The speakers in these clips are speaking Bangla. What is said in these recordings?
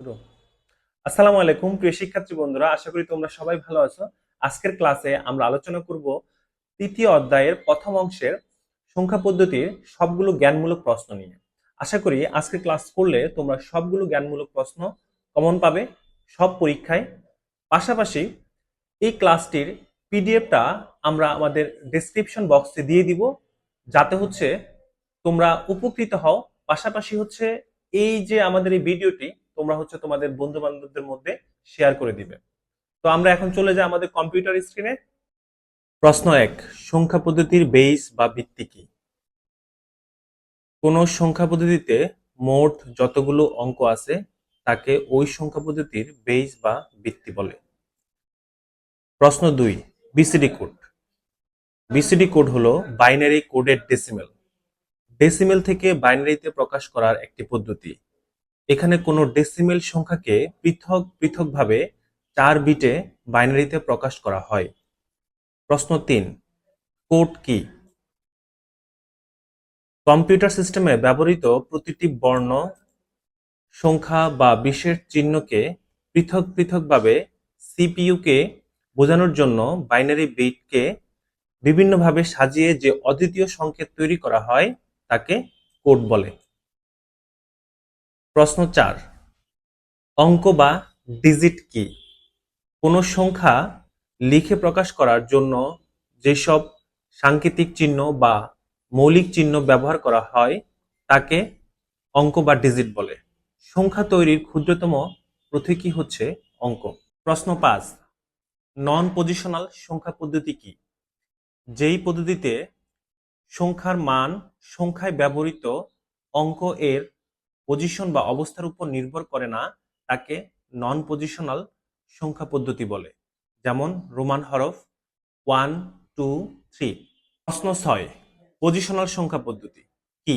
শুরু। আসসালামু আলাইকুম, প্রিয় শিক্ষার্থী বন্ধুরা, আশা করি তোমরা সবাই ভালো আছো। আজকের ক্লাসে আমরা আলোচনা করব তৃতীয় অধ্যায়ের প্রথম অংশের সংখ্যা পদ্ধতির সবগুলো জ্ঞানমূলক প্রশ্ন নিয়ে। আশা করি আজকে ক্লাস করলে তোমরা সবগুলো জ্ঞানমূলক প্রশ্ন কমন পাবে, সব পরীক্ষায়। পাশাপাশি এই ক্লাসটির পিডিএফটা আমরা আমাদের ডেসক্রিপশন বক্সে দিয়ে দিব, যাতে হচ্ছে তোমরা উপকৃত হও। পাশাপাশি হচ্ছে এই যে আমাদের এই ভিডিওটি তোমরা হচ্ছে তোমাদের বন্ধু বান্ধবদের মধ্যে শেয়ার করে দিবে। তো আমরা এখন চলে যাই আমাদের কম্পিউটার স্ক্রিনে প্রশ্ন এক, সংখ্যা পদ্ধতির বেস বা ভিত্তি কি? কোন সংখ্যা পদ্ধতিতে মোট যতগুলো অঙ্ক আছে, তাকে ওই সংখ্যা পদ্ধতির বেস বা ভিত্তি বলে। প্রশ্ন দুই বিসিডি কোড বিসিডি কোড হলো বাইনারি কোডেড ডেসিমেল ডেসিমেল থেকে বাইনারিতে প্রকাশ করার একটি পদ্ধতি। এখানে কোনো ডেসিমেল সংখ্যাকে পৃথক, পৃথকভাবে চার বিটে বাইনারিতে প্রকাশ করা হয়। প্রশ্ন তিন, কোড কি? কম্পিউটার সিস্টেমে ব্যবহৃত প্রতিটি বর্ণ, সংখ্যা বা বিশেষ চিহ্নকে পৃথক, পৃথকভাবে সিপিইউকে বোঝানোর জন্য বাইনারি বিটকে বিভিন্নভাবে সাজিয়ে যে অদ্বিতীয় সংকেত তৈরি করা হয়, তাকে কোড বলে। প্রশ্ন চার, অঙ্ক বা ডিজিট কি? কোনো সংখ্যা লিখে প্রকাশ করার জন্য যেসব সাংকেতিক চিহ্ন বা মৌলিক চিহ্ন ব্যবহার করা হয়, তাকে অঙ্ক বা ডিজিট বলে। সংখ্যা তৈরির ক্ষুদ্রতম প্রতীকী হচ্ছে অঙ্ক। প্রশ্ন পাঁচ নন পজিশনাল সংখ্যা পদ্ধতি কি? যেই পদ্ধতিতে সংখ্যার মান, সংখ্যায় ব্যবহৃত অঙ্ক এর পজিশন বা অবস্থার উপর নির্ভর করে না, তাকে নন পজিশনাল সংখ্যা পদ্ধতি বলে। যেমন রোমান হরফ ওয়ান টু থ্রি প্রশ্ন ছয় পজিশনাল সংখ্যা পদ্ধতি কি?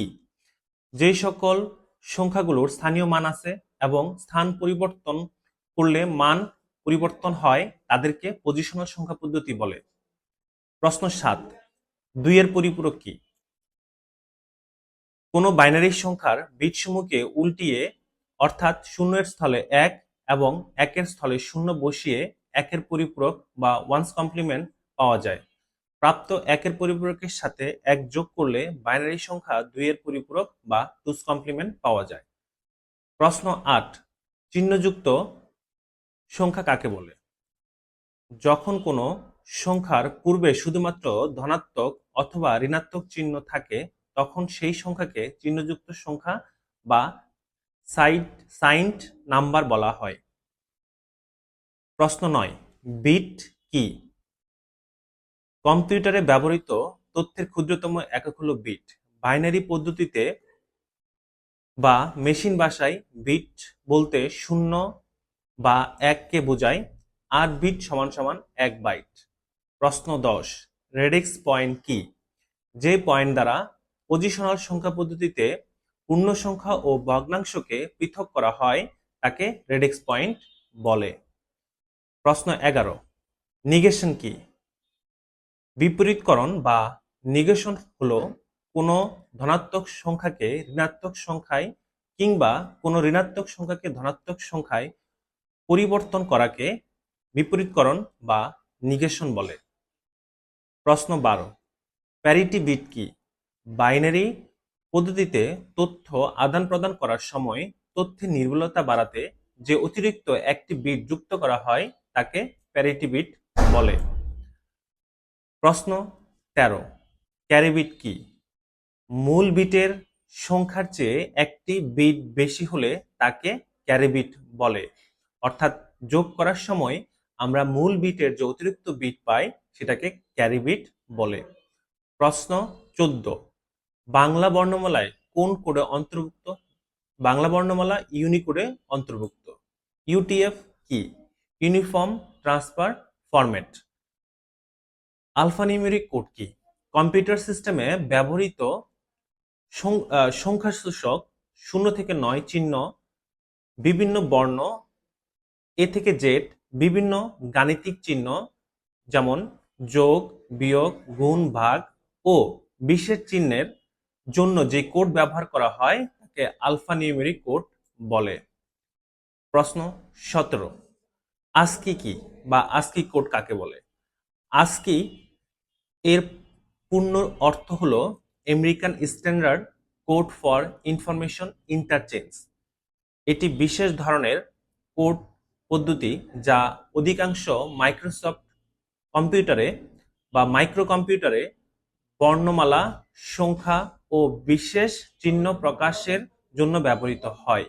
যেই সকল সংখ্যাগুলোর স্থানীয় মান আছে এবং স্থান পরিবর্তন করলে মান পরিবর্তন হয়, তাদেরকে পজিশনাল সংখ্যা পদ্ধতি বলে। প্রশ্ন সাত, দুইয়ের পরিপূরক কি? কোনো বাইনারি সংখ্যার বিটসমূহকে উল্টিয়ে অর্থাৎ শূন্যের স্থলে এক এবং একের স্থলে শূন্য বসিয়ে একের পরিপূরক বা ওয়ান্স কমপ্লিমেন্ট পাওয়া যায়। প্রাপ্ত একের পরিপূরকের সাথে এক যোগ করলে বাইনারি সংখ্যা দুইয়ের পরিপূরক বা টুস কমপ্লিমেন্ট পাওয়া যায়। প্রশ্ন আট, চিহ্নযুক্ত সংখ্যা কাকে বলে? যখন কোনো সংখ্যার পূর্বে শুধুমাত্র ধনাত্মক অথবা ঋণাত্মক চিহ্ন থাকে তখন সেই সংখ্যাকে চিহ্নযুক্ত সংখ্যা বা সাইড, সাইন্ড নাম্বার বলা হয়। প্রশ্ন নয়, বিট কি? কম্পিউটারে ব্যবহৃত তথ্যের ক্ষুদ্রতম একক হলো বিট। বাইনারি পদ্ধতিতে বা মেশিন ভাষায় বিট বলতে শূন্য বা এককে বোঝায় আট বিট সমান সমান এক বাইট। প্রশ্ন দশ, রেডিক্স পয়েন্ট কি? যে পয়েন্ট দ্বারা পজিশনাল সংখ্যা পদ্ধতিতে পূর্ণ সংখ্যা ও ভগ্নাংশকে পৃথক করা হয় তাকে রেডিক্স পয়েন্ট বলে। প্রশ্ন এগারো নিগেশন কি? বিপরীতকরণ বা নিগেশন হলো কোনো ধনাত্মক সংখ্যাকে ঋণাত্মক সংখ্যায় কিংবা কোনো ঋণাত্মক সংখ্যাকে ধনাত্মক সংখ্যায় পরিবর্তন করাকে বিপরীতকরণ বা নিগেশন বলে। প্রশ্ন বারো প্যারিটি বিট কি? বাইনারি পদ্ধতিতে তথ্য আদান প্রদান করার সময় তথ্যের নির্ভুলতা বাড়াতে যে অতিরিক্ত একটি বিট যুক্ত করা হয় তাকে প্যারিটি বিট বলে। প্রশ্ন তেরো ক্যারি বিট কি? মূল বিটের সংখ্যার চেয়ে একটি বিট বেশি হলে তাকে ক্যারি বিট বলে। অর্থাৎ যোগ করার সময় আমরা মূল বিটের যে অতিরিক্ত বিট পাই সেটাকে ক্যারি বিট বলে। প্রশ্ন চোদ্দ বাংলা বর্ণমালায় কোন কোডে অন্তর্ভুক্ত? বাংলা বর্ণমালা ইউনিকোডে অন্তর্ভুক্ত। ইউটিএফ কি? Uniform transfer format. Alphanumeric code কি? কম্পিউটার সিস্টেমে ব্যবহৃত সং- আহ, সংখ্যাসূচক শূন্য থেকে নয় চিহ্ন বিভিন্ন বর্ণ এ থেকে জেড বিভিন্ন গাণিতিক চিহ্ন যেমন যোগ বিয়োগ গুণ ভাগ ও বিশেষ চিহ্নের জন্য যে কোড ব্যবহার করা হয়, তাকে আলফা নিউমেরিক কোড বলে। প্রশ্ন সতেরো। আজকি কি বা আজকি কোড কাকে বলে? আজকি এর পূর্ণ অর্থ হলো American standard code for information interchange. এটি বিশেষ ধরনের কোড পদ্ধতি যা অধিকাংশ মাইক্রোসফট কম্পিউটারে বা মাইক্রো কম্পিউটারে বর্ণমালা, সংখ্যা ও বিশেষ চিহ্ন প্রকাশের জন্য ব্যবহৃত হয়।